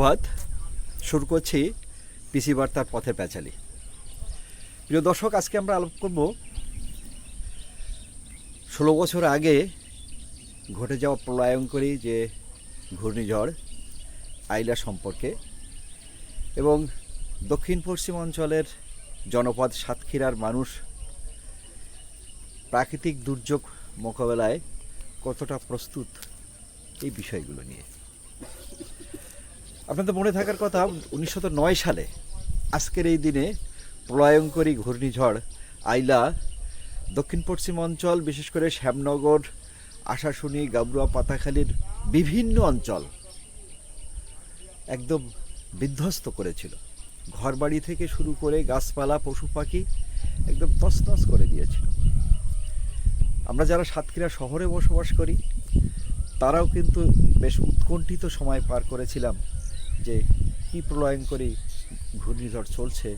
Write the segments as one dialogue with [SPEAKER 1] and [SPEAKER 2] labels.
[SPEAKER 1] সুপ্রভাত। শুরু করছি পিসি বার্তার পথের প্যাচালি। প্রিয় দর্শক, আজকে আমরা আলোপ করব ষোলো বছর আগে ঘটে যাওয়া প্রলয়ঙ্করী যে ঘূর্ণিঝড় আইলা সম্পর্কে এবং দক্ষিণ পশ্চিম অঞ্চলের জনপদ সাতক্ষীরার মানুষ প্রাকৃতিক দুর্যোগ মোকাবেলায় কতটা প্রস্তুত এই বিষয়গুলো নিয়ে। আপনাদের মনে থাকার কথা, উনিশশো নয় সালে আজকের এই দিনে প্রলয়ঙ্করী ঘূর্ণিঝড় আইলা দক্ষিণ পশ্চিম অঞ্চল, বিশেষ করে শ্যামনগর, আশাশুনি, গাবরুয়া, পাতাখালীর বিভিন্ন অঞ্চল একদম বিধ্বস্ত করেছিল। ঘরবাড়ি থেকে শুরু করে গাছপালা, পশু পাখি একদম তছনছ করে দিয়েছিল। আমরা যারা সাতক্ষীরা শহরে বসবাস করি, তারাও কিন্তু বেশ উৎকণ্ঠিত সময় পার করেছিলাম যে কি প্রলয়ঙ্করী ঘূর্ণিঝড় চলছে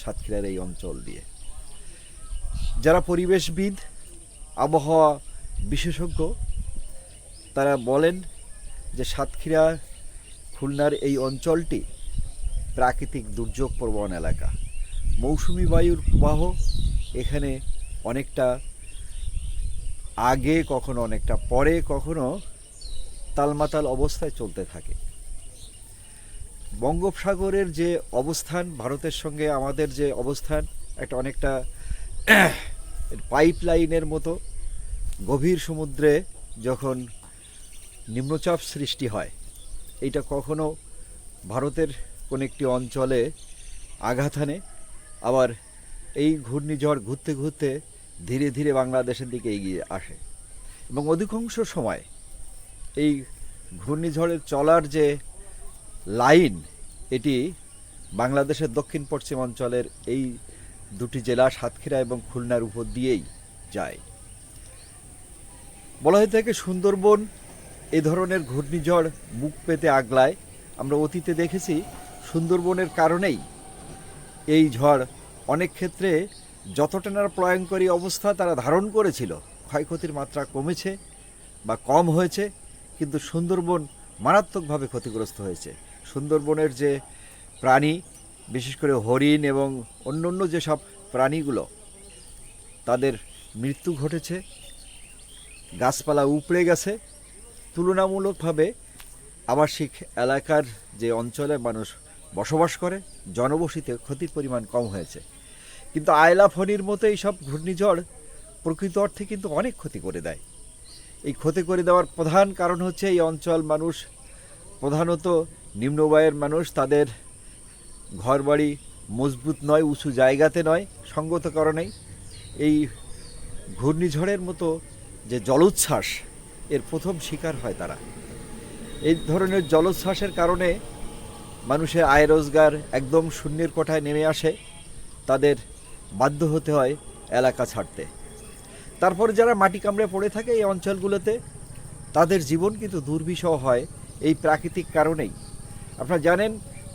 [SPEAKER 1] সাতক্ষীরার এই অঞ্চল দিয়ে। যারা পরিবেশবিদ, আবহাওয়া বিশেষজ্ঞ, তারা বলেন যে সাতক্ষীরা খুলনার এই অঞ্চলটি প্রাকৃতিক দুর্যোগ প্রবণ এলাকা। মৌসুমি বায়ুর প্রবাহ এখানে অনেকটা আগে কখনো, অনেকটা পরে কখনো তালমাতাল অবস্থায় চলতে থাকে। বঙ্গোপসাগরের যে অবস্থান, ভারতের সঙ্গে আমাদের যে অবস্থান, একটা অনেকটা পাইপ লাইনের মতো গভীর সমুদ্রে যখন নিম্নচাপ সৃষ্টি হয় এটা কখনো ভারতের কোনো একটি অঞ্চলে আঘাত হানে, আবার এই ঘূর্ণিঝড় ঘুরতে ঘুরতে ধীরে ধীরে বাংলাদেশের দিকে এগিয়ে আসে। এবং অধিকাংশ সময় এই ঘূর্ণিঝড়ের চলার যে লাইন, এটি বাংলাদেশের দক্ষিণ পশ্চিম অঞ্চলের এই দুটি জেলা, সাতক্ষীরা এবং খুলনার উপর দিয়েই যায়। বলা হয়ে থাকে, সুন্দরবন এ ধরনের ঘূর্ণিঝড় মুখ পেতে আগলায়। আমরা অতীতে দেখেছি, সুন্দরবনের কারণেই এই ঝড় অনেক ক্ষেত্রে যতটা না প্রয়ঙ্করী অবস্থা তারা ধারণ করেছিল। ক্ষয়ক্ষতির মাত্রা কমেছে বা কম হয়েছে, কিন্তু সুন্দরবন মারাত্মকভাবে ক্ষতিগ্রস্ত হয়েছে। সুন্দরবনের যে প্রাণী, বিশেষ করে হরিণ এবং অন্য অন্য যেসব প্রাণীগুলো, তাদের মৃত্যু ঘটেছে, গাছপালা উপড়ে গেছে। তুলনামূলকভাবে আবাসিক এলাকার যে অঞ্চলে মানুষ বসবাস করে, জনবসতিতে ক্ষতির পরিমাণ কম হয়েছে। কিন্তু আয়লা ফণির মতো এইসব ঘূর্ণিঝড় প্রকৃত অর্থে কিন্তু অনেক ক্ষতি করে দেয়। এই ক্ষতি করে দেওয়ার প্রধান কারণ হচ্ছে এই অঞ্চল মানুষ প্রধানত নিম্নবায়ের মানুষ তাদের ঘরবাড়ি মজবুত নয়, উঁচু জায়গাতে নয় সঙ্গত কারণেই এই ঘূর্ণিঝড়ের মতো যে জলোচ্ছ্বাস, এর প্রথম শিকার হয় তারা। এই ধরনের জলোচ্ছ্বাসের কারণে মানুষের আয় রোজগার একদম শূন্যের কোঠায় নেমে আসে। তাদের বাধ্য হতে হয় এলাকা ছাড়তে। তারপরে যারা মাটি কামড়ে পড়ে থাকে এই অঞ্চলগুলোতে, তাদের জীবন কিন্তু দুর্বিষহ হয় এই প্রাকৃতিক কারণেই। আপনারা জানেন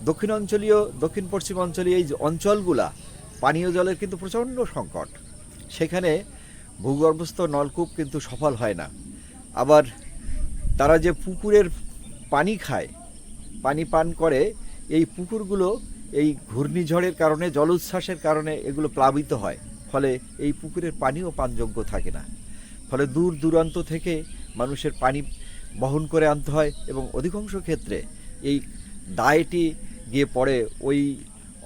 [SPEAKER 1] দক্ষিণ অঞ্চলীয় দক্ষিণ পশ্চিম অঞ্চলীয় এই অঞ্চলগুলা পানীয় জলের কিন্তু প্রচণ্ড সংকট। সেখানে ভূগর্ভস্থ নলকূপ কিন্তু সফল হয় না। আবার তারা যে পুকুরের পানি খায়, পানি পান করে, এই পুকুরগুলো এই ঘূর্ণিঝড়ের কারণে, জলোচ্ছ্বাসের কারণে এগুলো প্লাবিত হয়। ফলে এই পুকুরের পানিও পানযোগ্য থাকে না। ফলে দূর দূরান্ত থেকে মানুষের পানি বহন করে আনতে হয় এবং অধিকাংশ ক্ষেত্রে এই দায়টি গিয়ে পড়ে ওই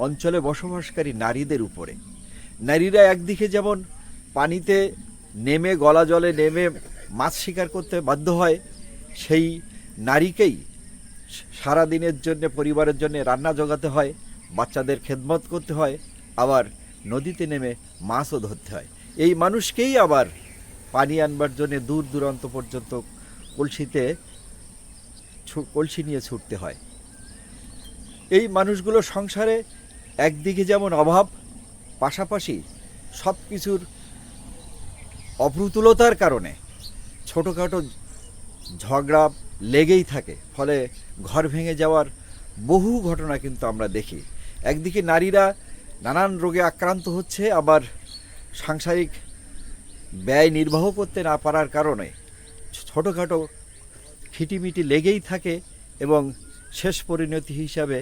[SPEAKER 1] অঞ্চলে বসবাসকারী নারীদের উপরে। নারীরা একদিকে যেমন পানিতে নেমে, গলা জলে নেমে মাছ শিকার করতে বাধ্য হয়, সেই নারীকেই সারা দিনের জন্য, পরিবারের জন্য রান্না জোগাতে হয়, বাচ্চাদের খেদমত করতে হয়, আবার নদীতে নেমে মাছও ধরতে হয়। এই মানুষকেই আবার পানি আনবার জন্য দূর দূরান্ত পর্যন্ত কলসিতে কলসি নিয়ে ছুটতে হয়। এই মানুষগুলো সংসারে একদিকে যেমন অভাব, পাশাপাশি সব কিছুর অপ্রতুলতার কারণে ছোটোখাটো ঝগড়া লেগেই থাকে, ফলে ঘর ভেঙে যাওয়ার বহু ঘটনা কিন্তু আমরা দেখি। একদিকে নারীরা নানান রোগে আক্রান্ত হচ্ছে, আবার সাংসারিক ব্যয় নির্বাহ করতে না পারার কারণে ছোটোখাটো খিটিমিটি লেগেই থাকে এবং শেষ পরিণতি হিসাবে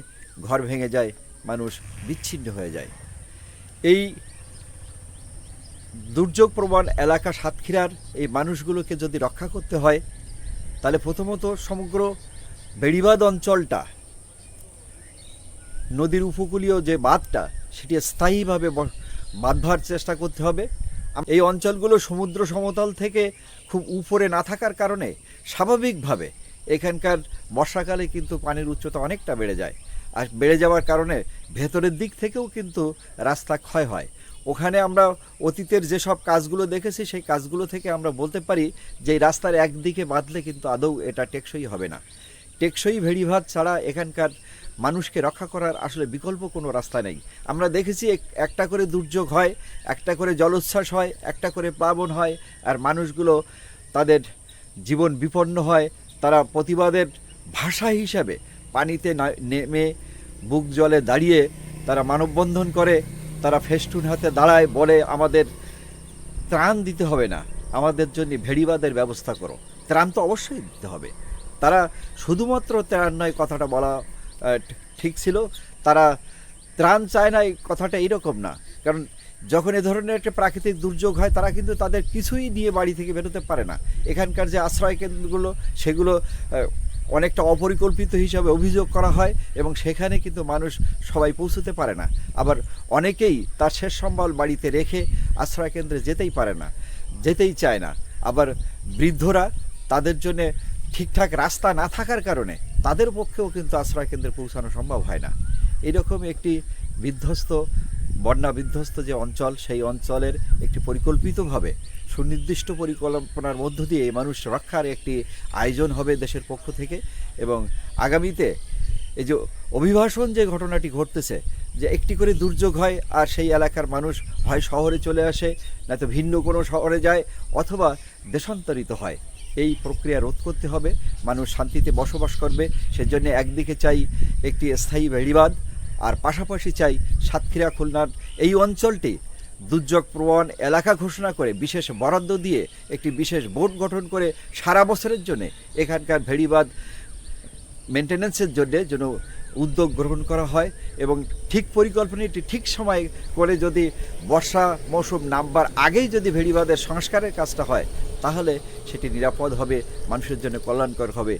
[SPEAKER 1] ঘর ভেঙে যায়, মানুষ বিচ্ছিন্ন হয়ে যায়। এই দুর্যোগ প্রবণ এলাকা সাতক্ষীরার এই মানুষগুলোকে যদি রক্ষা করতে হয়, তাহলে প্রথমত সমগ্র বেড়িবাঁধ অঞ্চলটা, নদীর উপকূলীয় যে বাঁধটা, সেটি স্থায়ীভাবে বাঁধবার চেষ্টা করতে হবে। এই অঞ্চলগুলো সমুদ্র সমতল থেকে খুব উপরে না থাকার কারণে স্বাভাবিকভাবে এখানকার বর্ষাকালে কিন্তু পানির উচ্চতা অনেকটা বেড়ে যায়। আর বেড়ে যাওয়ার কারণে ভেতরের দিক থেকেও কিন্তু রাস্তা ক্ষয় হয়। ওখানে আমরা অতীতের যেসব কাজগুলো দেখেছি, সেই কাজগুলো থেকে আমরা বলতে পারি যে রাস্তার একদিকে বাঁধলে কিন্তু আদৌ এটা টেকসই হবে না। টেকসই ভেড়িভাত ছাড়া এখানকার মানুষকে রক্ষা করার আসলে বিকল্প কোনো রাস্তা নেই। আমরা দেখেছি এক- একটা করে দুর্যোগ হয়, একটা করে জলোচ্ছ্বাস হয়, একটা করে প্লাবন হয়, আর মানুষগুলো তাদের জীবন বিপন্ন হয়। তারা প্রতিবাদের ভাষা হিসাবে পানিতে নেমে বুক জলে দাঁড়িয়ে তারা মানববন্ধন করে, তারা ফেস্টুন হাতে দাঁড়ায় বলে, আমাদের ত্রাণ দিতে হবে না, আমাদের জন্য ভেড়িবাদের ব্যবস্থা করো। ত্রাণ তো অবশ্যই দিতে হবে। তারা শুধুমাত্র ত্রাণ নয়, কথাটা বলা ঠিক ছিল। তারা ত্রাণ চায় না কথাটা এইরকম না। কারণ যখন এ ধরনের একটা প্রাকৃতিক দুর্যোগ হয়, তারা কিন্তু তাদের কিছুই নিয়ে বাড়ি থেকে বেরোতে পারে না। এখানকার যে আশ্রয় কেন্দ্রগুলো, সেগুলো অনেকটা অপরিকল্পিত হিসাবে অভিযোগ করা হয় এবং সেখানে কিন্তু মানুষ সবাই পৌঁছতে পারে না। আবার অনেকেই তার শেষ সম্বল বাড়িতে রেখে আশ্রয় কেন্দ্রে যেতেই পারে না, যেতেই চায় না। আবার বৃদ্ধরা তাদের জন্যে ঠিকঠাক রাস্তা না থাকার কারণে তাদের পক্ষেও কিন্তু আশ্রয় কেন্দ্রে পৌঁছানো সম্ভব হয় না। এরকম একটি বিধ্বস্ত বন্যা বিধ্বস্ত যে অঞ্চল, সেই অঞ্চলের একটি পরিকল্পিতভাবে সুনির্দিষ্ট পরিকল্পনার মধ্য দিয়ে মানুষ রক্ষার একটি আয়োজন হবে দেশের পক্ষ থেকে। এবং আগামীতে এই যে অভিবাসন যে ঘটনাটি ঘটতেছে, যে একটি করে দুর্যোগ হয় আর সেই এলাকার মানুষ হয় শহরে চলে আসে নয়তো ভিন্ন কোনো শহরে যায় অথবা দেশান্তরিত হয়, এই প্রক্রিয়া রোধ করতে হবে। মানুষ শান্তিতে বসবাস করবে। সেজন্য একদিকে চাই একটি স্থায়ী বেড়িবাঁধ আর পাশাপাশি চাই সাতক্ষীরা, খুলনার এই অঞ্চলটি দুর্যোগ প্রবণ এলাকা ঘোষণা করে, বিশেষ বরাদ্দ দিয়ে একটি বিশেষ বোর্ড গঠন করে সারা বছরের জন্য এখানকার ভেড়িবাঁধ মেনটেন্যান্সের জন্য যেন উদ্যোগ গ্রহণ করা হয় এবং ঠিক পরিকল্পনাটি ঠিক সময় করে যদি বর্ষা মৌসুম নামবার আগেই যদি ভেড়িবাঁধের সংস্কারের কাজটা হয়, তাহলে সেটি নিরাপদ হবে, মানুষের জন্য কল্যাণকর হবে।